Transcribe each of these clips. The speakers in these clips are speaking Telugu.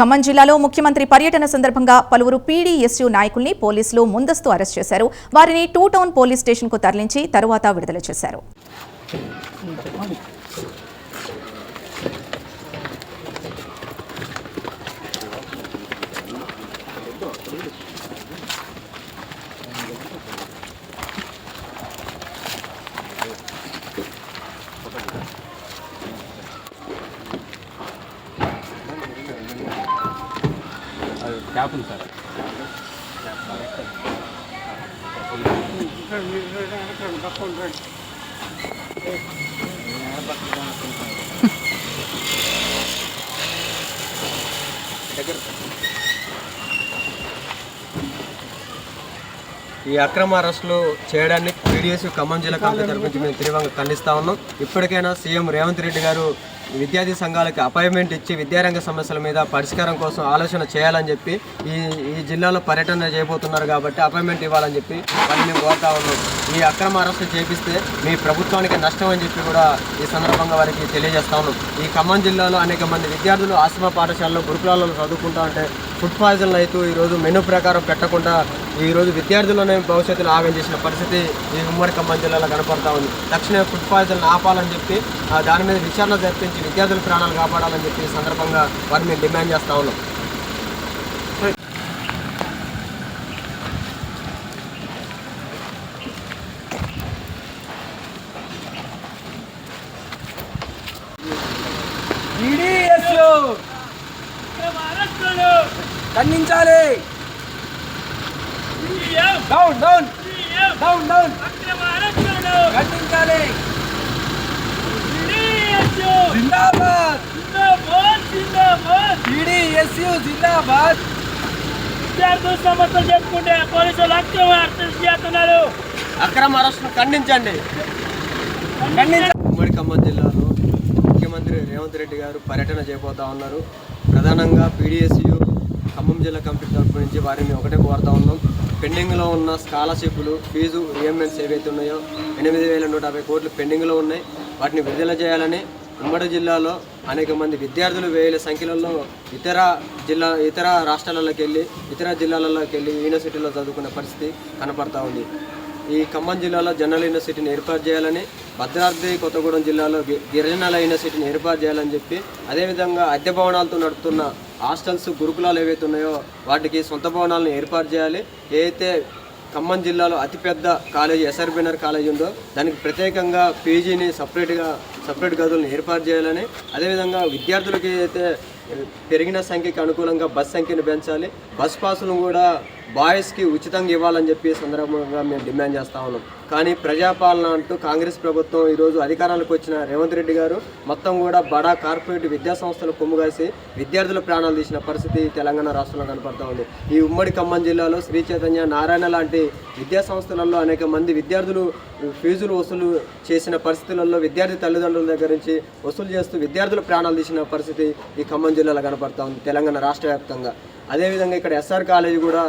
ఖమ్మం జిల్లాలో ముఖ్యమంత్రి పర్యటన సందర్భంగా పలువురు పీడీఎస్యు నాయకుల్ని పోలీసులు ముందస్తు అరెస్ట్ చేశారు. వారిని టూ టౌన్ పోలీస్ స్టేషన్కు తరలించి తరువాత విడుదల చేశారు. అది ఉంది సార్. ఈ అక్రమ అరెస్టులు చేయడాన్ని టీడీఎస్ ఖమ్మం జిల్లా కమిటీ తరపు నుంచి మేము తీవ్రంగా ఖండిస్తా ఉన్నాం. ఇప్పటికైనా సీఎం రేవంత్ రెడ్డి గారు విద్యార్థి సంఘాలకు అపాయింట్మెంట్ ఇచ్చి విద్యారంగ సమస్యల మీద పరిష్కారం కోసం ఆలోచన చేయాలని చెప్పి ఈ ఈ జిల్లాలో పర్యటన చేయబోతున్నారు కాబట్టి అపాయింట్మెంట్ ఇవ్వాలని చెప్పి వాళ్ళు మేము కోరుతా ఉన్నాం. ఈ అక్రమ అరెస్టు చేపిస్తే మీ ప్రభుత్వానికి నష్టం అని చెప్పి కూడా ఈ సందర్భంగా వారికి తెలియజేస్తా ఉన్నాం. ఈ ఖమ్మం జిల్లాలో అనేక మంది విద్యార్థులు ఆశ్రమ పాఠశాలలో గురుకులాలలో చదువుకుంటా ఉంటే ఫుడ్ పాయిజన్ అయితే ఈరోజు మెనూ ప్రకారం పెట్టకుండా ఈరోజు విద్యార్థులనే భవిష్యత్తులో ఆగం చేసిన పరిస్థితి ఈ ఉమ్మడి ఖమ్మం జిల్లాలో కనపడతా ఉంది. తక్షణమే ఫుడ్ పాయిజన్ ఆపాలని చెప్పి ఆ, దాని మీద విచారణ జరిపించి విద్యార్థుల ప్రాణాలు కాపాడాలని చెప్పి ఈ సందర్భంగా వారిని మేము డిమాండ్ చేస్తా ఉన్నాం. ఖండించాలి. డౌన్ డౌన్ డౌన్ డౌన్ ఖండించాలి జిందాబాద్. ఈడీఎస్యు జిందాబాద్. విద్యార్థులు సమస్యలు చెప్పుకుంటే పోలీసులు అక్రమ అరెస్ట్ చేస్తున్నారు. అక్రమ అరెస్టును ఖండించండి. ఉమ్మడి ఖమ్మం జిల్లాలో ముఖ్యమంత్రి రేవంత్ రెడ్డి గారు పర్యటన చేయబోతా ఉన్నారు. ప్రధానంగా పీడిఎస్యు ఖమ్మం జిల్లా కమిటీ తరపు నుంచి వారిని ఒకటే కోరుతా ఉన్నాం. పెండింగ్లో ఉన్న స్కాలర్షిప్లు ఫీజు రియంబెన్స్ ఏవైతే ఉన్నాయో ఎనిమిది వేల నూట యాభై కోట్లు పెండింగ్లో ఉన్నాయి. వాటిని విడుదల చేయాలని ఉమ్మడి జిల్లాలో అనేక మంది విద్యార్థులు వేల సంఖ్యలలో ఇతర జిల్లా ఇతర రాష్ట్రాలలోకి వెళ్ళి ఇతర జిల్లాలలోకి వెళ్ళి యూనివర్సిటీలో చదువుకునే పరిస్థితి కనపడతా ఉంది. ఈ ఖమ్మం జిల్లాలో జనరల్ యూనివర్సిటీని ఏర్పాటు చేయాలని భద్రాద్రి కొత్తగూడెం జిల్లాలో గి- గిరిజనాల యూనివర్సిటీని ఏర్పాటు చేయాలని చెప్పి అదేవిధంగా అద్దె భవనాలతో నడుపుతున్న హాస్టల్స్ గురుకులాలు ఏవైతే ఉన్నాయో వాటికి సొంత భవనాలను ఏర్పాటు చేయాలి. ఏదైతే ఖమ్మం జిల్లాలో అతిపెద్ద కాలేజీ ఎస్ఆర్ బినర్ కాలేజీ ఉందో దానికి ప్రత్యేకంగా పీజీని సపరేట్గా సపరేట్ గదులను ఏర్పాటు చేయాలని అదేవిధంగా విద్యార్థులకి అయితే పెరిగిన సంఖ్యకి అనుకూలంగా బస్ సంఖ్యను పెంచాలి. బస్ పాసులను కూడా బాయ్స్కి ఉచితంగా ఇవ్వాలని చెప్పి సందర్భంగా మేము డిమాండ్ చేస్తా ఉన్నాం. కానీ ప్రజాపాలన అంటూ కాంగ్రెస్ ప్రభుత్వం ఈరోజు అధికారానికి వచ్చిన రేవంత్ రెడ్డి గారు మొత్తం కూడా బడా కార్పొరేట్ విద్యా సంస్థలు కొమ్ముగాసి విద్యార్థుల ప్రాణాలు తీసిన పరిస్థితి తెలంగాణ రాష్ట్రంలో కనపడతా ఉంది. ఈ ఉమ్మడి ఖమ్మం జిల్లాలో శ్రీ చైతన్య నారాయణ లాంటి విద్యా సంస్థలలో అనేక మంది విద్యార్థులు ఫీజులు వసూలు చేసిన పరిస్థితులలో విద్యార్థి తల్లిదండ్రుల దగ్గర నుంచి వసూలు చేస్తూ విద్యార్థుల ప్రాణాలు తీసిన పరిస్థితి ఈ ఖమ్మం జిల్లాలో కనపడతా ఉంది తెలంగాణ రాష్ట్ర వ్యాప్తంగా. అదేవిధంగా ఇక్కడ ఎస్ఆర్ కాలేజీ కూడా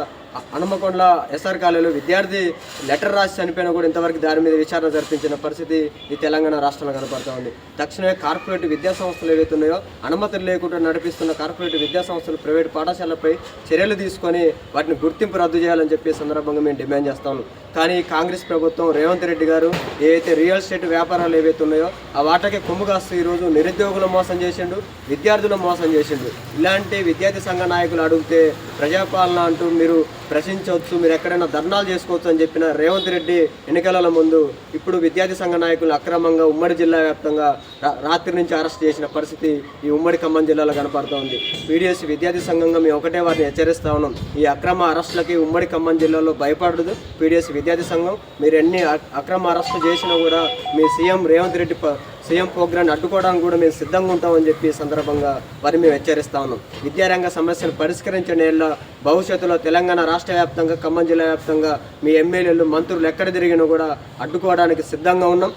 హనుమకొండల ఎస్ఆర్ కాలేజీలో విద్యార్థి లెటర్ రాసి చనిపోయినా కూడా ఇంతవరకు దాని మీద విచారణ జరిపించిన పరిస్థితి ఈ తెలంగాణ రాష్ట్రంలో కనపడతా ఉంది. తక్షణమే కార్పొరేట్ విద్యా సంస్థలు ఏవైతే ఉన్నాయో అనుమతులు లేకుండా నడిపిస్తున్న కార్పొరేట్ విద్యా సంస్థలు ప్రైవేట్ పాఠశాలపై చర్యలు తీసుకొని వాటిని గుర్తింపు రద్దు చేయాలని చెప్పి సందర్భంగా మేము డిమాండ్ చేస్తాము కానీ కాంగ్రెస్ ప్రభుత్వం రేవంత్ రెడ్డి గారు ఏవైతే రియల్ ఎస్టేట్ వ్యాపారాలు ఏవైతే ఉన్నాయో ఆ వాటకి కొమ్ము కాస్తూ ఈరోజు నిరుద్యోగులు మోసం చేసిండు విద్యార్థులు మోసం చేసిండు. ఇలాంటి విద్యార్థి సంఘ నాయకులు అడిగితే ప్రజాపాలన అంటూ మీరు ప్రశ్నించవచ్చు. మీరు ఎక్కడైనా ధర్నాలు చేసుకోవచ్చు అని చెప్పిన రేవంత్ రెడ్డి ఎన్నికల ముందు ఇప్పుడు విద్యార్థి సంఘ నాయకులు అక్రమంగా ఉమ్మడి జిల్లా వ్యాప్తంగా రా- రాత్రి నుంచి అరెస్ట్ చేసిన పరిస్థితి ఈ ఉమ్మడి ఖమ్మం జిల్లాలో కనపడుతోంది పీడిఎస్ విద్యార్థి సంఘంగా మేము ఒకటే వారిని హెచ్చరిస్తా ఉన్నాం. ఈ అక్రమ అరెస్టులకి ఉమ్మడి ఖమ్మం జిల్లాలో భయపడదు. పీడిఎస్ విద్యార్థి సంఘం మీరు ఎన్ని అక్రమ అరెస్టులు చేసినా కూడా మీ సీఎం రేవంత్ రెడ్డి ప- సీఎం ప్రోగ్రాన్ని అడ్డుకోవడానికి కూడా మేము సిద్ధంగా ఉంటామని చెప్పి సందర్భంగా వారిని మేము హెచ్చరిస్తా ఉన్నాం. విద్యారంగ సమస్యను పరిష్కరించడం వల్ల భవిష్యత్తులో తెలంగాణ రాష్ట్ర వ్యాప్తంగా ఖమ్మం జిల్లా వ్యాప్తంగా మీ ఎమ్మెల్యేలు మంత్రులు ఎక్కడ తిరిగినా కూడా అడ్డుకోవడానికి సిద్ధంగా ఉన్నాం.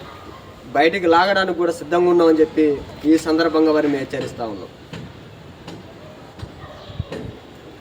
బయటికి లాగడానికి కూడా సిద్ధంగా ఉన్నామని చెప్పి ఈ సందర్భంగా వారిని మేము హెచ్చరిస్తా ఉన్నాం.